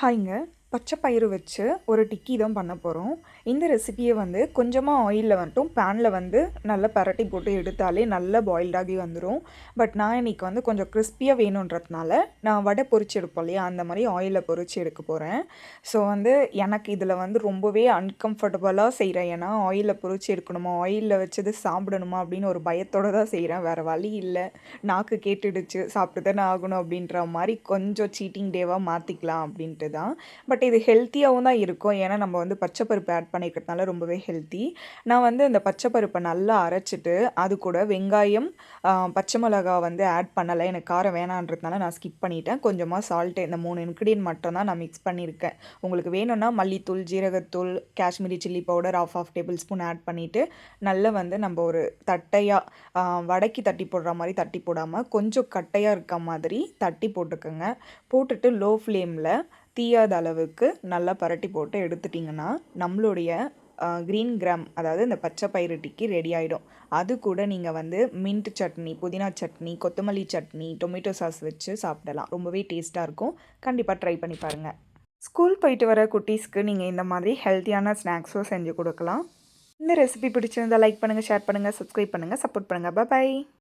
hangi? பச்சை பயிறு வச்சு ஒரு டிக்கி தான் பண்ண போகிறோம் இந்த ரெசிபியை வந்து கொஞ்சமாக ஆயிலில் வந்துட்டும் பேனில் வந்து நல்லா பரட்டி போட்டு எடுத்தாலே நல்லா பாயில்டாகி வந்துடும் பட் நான் இன்றைக்கி வந்து கொஞ்சம் கிறிஸ்பியாக வேணுன்றதுனால நான் வடை பொறிச்சு எடுப்போம் இல்லையா? அந்த மாதிரி ஆயிலில் பொறிச்சு எடுக்க போகிறேன் ஸோ வந்து எனக்கு இதில் வந்து ரொம்பவே அன்கம்ஃபர்டபுளாக செய்கிறேன் ஏன்னா ஆயிலில் பொறிச்சு எடுக்கணுமா? ஆயிலில் வச்சது சாப்பிடணுமா? அப்படின்னு ஒரு பயத்தோடு தான் செய்கிறேன் வேறு வழி இல்லை. நாக்கு கேட்டுடுச்சு. சாப்பிட்டு தானே ஆகணும் அப்படின்ற மாதிரி கொஞ்சம் சீட்டிங் டேவாக மாற்றிக்கலாம் அப்படின்ட்டு தான். பட் பட் இது ஹெல்த்தியாகவும் தான் இருக்கும். ஏன்னா நம்ம வந்து பச்சை பருப்பு ஆட் பண்ணிக்கிறதுனால ரொம்பவே ஹெல்த்தி நான் வந்து இந்த பச்சை பருப்பை நல்லா அரைச்சிட்டு அது கூட வெங்காயம் பச்சை மிளகா வந்து ஆட் பண்ணலை. எனக்கு காரம் வேணான்றதுனால நான் ஸ்கிப் பண்ணிட்டேன். கொஞ்சமாக சால்ட்டு இந்த மூணு இன்க்ரீடியன்ட் மட்டும் தான் நான் மிக்ஸ் பண்ணியிருக்கேன் உங்களுக்கு வேணும்னா மல்லித்தூள் ஜீரகத்தூள் Kashmiri chilli powder half half tablespoon add பண்ணிவிட்டு நல்லா வந்து நம்ம ஒரு தட்டையாக வடக்கி தட்டி போடுற மாதிரி தட்டி போடாமல் கொஞ்சம் கட்டையாக இருக்க மாதிரி தட்டி போட்டுக்கோங்க. போட்டுட்டு லோ ஃப்ளேமில் தீயாத அளவுக்கு நல்லா பரட்டி போட்டு எடுத்துட்டிங்கன்னா நம்மளுடைய க்ரீன் கிராம் அதாவது இந்த பச்சை பயிறு டிக்கி ரெடி ஆகிடும் அது கூட நீங்கள் வந்து மின்ட் சட்னி புதினா சட்னி கொத்தமல்லி சட்னி டொமேட்டோ சாஸ் வச்சு சாப்பிடலாம். ரொம்பவே டேஸ்ட்டாக இருக்கும். கண்டிப்பாக ட்ரை பண்ணி பாருங்கள் ஸ்கூல் போயிட்டு வர குட்டீஸ்க்கு நீங்கள் இந்த மாதிரி ஹெல்த்தியான ஸ்நாக்ஸும் செஞ்சு கொடுக்கலாம். இந்த ரெசிபி பிடிச்சிருந்தால் லைக் பண்ணுங்கள் ஷேர் பண்ணுங்கள் சப்ஸ்கிரைப் பண்ணுங்கள் சப்போர்ட் பண்ணுங்கள் பாய்